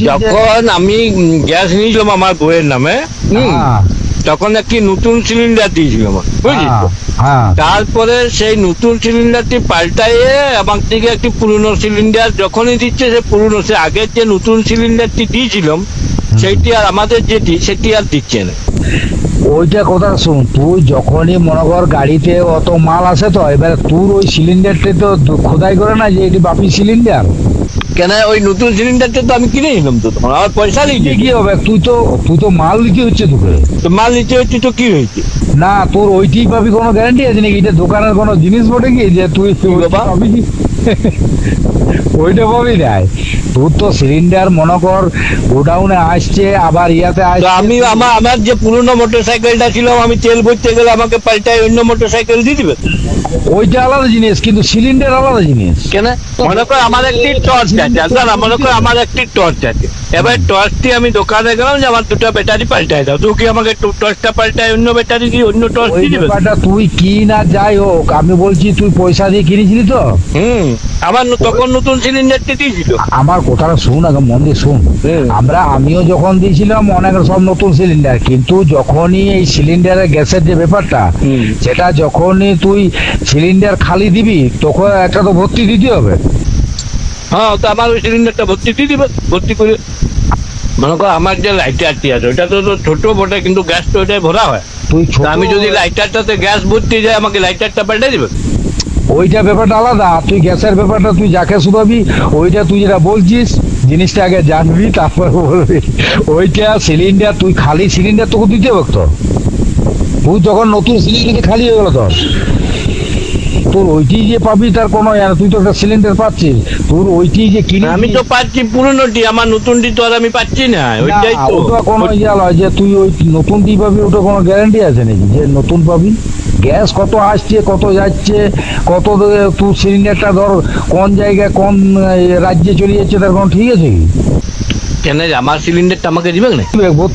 যখন আমি গ্যাস নিয়েছিলাম আমার বউয়ের নামে হ্যাঁ, তখন একটি নতুন সিলিন্ডার দিয়েছিল আমার বুঝলি? হ্যাঁ, হ্যাঁ। তারপরে সেই নতুন সিলিন্ডারটি পাল্টাইয়ে আমার থেকে একটি পুরনো সিলিন্ডার যখনই দিচ্ছে সে পুরনো সে আগের যে নতুন সিলিন্ডারটি দিয়েছিলাম সেইটি আর আমাদের যেটি সেটি আর দিচ্ছে না। ওইটা কথা শুন তুই যখনই মনে কর গাড়িতে অত মাল আসে তো এবার তোর ওই সিলিন্ডারটা তো খোদাই করে না যে এটি বাপি সিলিন্ডার কেন ওই নতুন সিলিন্ডারটা তো আমি কিনে নিলাম তো তখন আমার পয়সা লিখে কি হবে? তুই তো তুই তো মাল দিতে হচ্ছে তোকে। তো মাল নিতে হচ্ছে তো কি হয়েছে? না তোর ওইটি পাবি কোনো গ্যারান্টি আছে নাকি? এটা দোকানের কোনো জিনিস বটে কি? যে তুই? পাবি? ওইটা পাবি নাই। তোর তো সিলিন্ডার মনে কর গোডাউনে আসছে আবার ইয়াতে আসছে। আমি আমার আমার যে পুরনো মোটর সাইকেলটা ছিল আমি তেল ভরতে গেলে আমাকে পাল্টাই অন্য মোটর সাইকেল দিয়ে দিবে। ওইটা আলাদা জিনিস কিন্তু সিলিন্ডার আলাদা জিনিস। কেন? মনে কর আমার একটি টর্চ আছে দাদা মনে কর আমার একটি টর্চ আছে। এবার টর্চটি আমি দোকানে গেলাম যে আমার দুটো ব্যাটারি পাল্টাই দাও। তুই কি আমাকে টর্চটা পাল্টাই অন্য ব্যাটারি দিয়ে অন্য টর্চ দিয়ে দিবে? তুই কি না যাই হোক আমি বলছি তুই পয়সা দিয়ে কিনেছিলি তো? হুম। আমার তখন নতুন সিলিন্ডারটি দিয়েছিল। আমার কথাটা শুন আগে মন দিয়ে শুন। আমরা আমিও যখন দিয়েছিলাম অনেক সব নতুন সিলিন্ডার কিন্তু যখনই এই সিলিন্ডারের গ্যাসের যে ব্যাপারটা সেটা যখনই তুই সিলিন্ডার খালি দিবি তখন একটা তো ভর্তি দিতে হবে। হ্যাঁ তো আমার ওই সিলিন্ডারটা ভর্তি দিয়ে দিবে ভর্তি করে। মনে কর আমার যে লাইটারটি আছে ওটা তো তো ছোট বটে কিন্তু গ্যাস তো ওটাই ভরা হয়। তুই আমি যদি লাইটারটাতে গ্যাস ভর্তি যায় আমাকে লাইটারটা পাল্টে দিবে। ওইটা ব্যাপারটা আলাদা। তুই গ্যাসের ব্যাপারটা তুই যাকে শুধাবি ওইটা তুই যেটা বলছিস, জিনিসটা আগে জানবি, তারপর বলবি। ওইটা সিলিন্ডার তুই খালি সিলিন্ডার তোকে দিতে পারতো তুই তখন নতুন সিলিন্ডার খালি হয়ে গেল তোর তোর ওইটি যে পাবি তার কোনো তুই তো একটা সিলিন্ডার পাচ্ছিস। তোর ওইটি যে কিনে আমি তো পাচ্ছি পুরনোটি আমার নতুনটি তো আর আমি পাচ্ছি না ওইটাই তো। ওটা কোনো ইয়ে নয় যে তুই ওই নতুনটি পাবি ওটা কোনো গ্যারান্টি আছে নাকি যে নতুন পাবি? গ্যাস কত আসছে কত যাচ্ছে কত তুই সিলিন্ডারটা ধর কোন জায়গায় কোন রাজ্যে চলে যাচ্ছে তার কোনো ঠিক আছে কি? কেন আমার সিলিন্ডারটা আমাকে দিবে না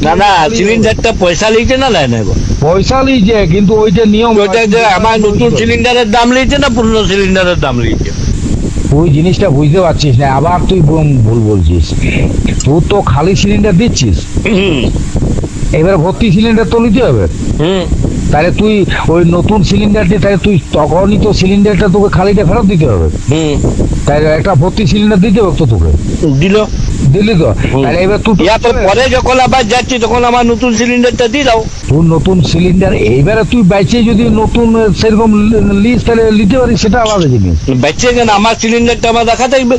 না না সিলিন্ডারটা পয়সা লিখছে না নেয় না এবার? পয়সা লিজে কিন্তু ওইটা নিয়ম ওইটা যে আমার নতুন সিলিন্ডারের দাম লিখছে না পুরনো সিলিন্ডারের দাম লিখছে তুই জিনিসটা বুঝতে পারছিস না আবার তুই ভুল বলছিস। তুই তো খালি সিলিন্ডার দিচ্ছিস। এবার ভর্তি সিলিন্ডার তো নিতে হবে। হুম। তাহলে তুই ওই নতুন সিলিন্ডারটি তাহলে তুই তখনই তো সিলিন্ডারটা তোকে খালিটা ফেরত দিতে হবে। হুম। তাই একটা ভর্তি সিলিন্ডার দিতে হবে তো তোকে। দিল। দিলি তো। তাহলে এবার তুই ইয়াতে পরে যখন আবার যাচ্ছি তখন আমার নতুন সিলিন্ডারটা দিয়ে দাও। তোর নতুন সিলিন্ডার এইবারে তুই বাইচে যদি নতুন সেরকম লিস তাহলে নিতে পারিস সেটা আলাদা জিনিস। বেঁচে কেন? আমার সিলিন্ডারটা আমার দেখা থাকবে।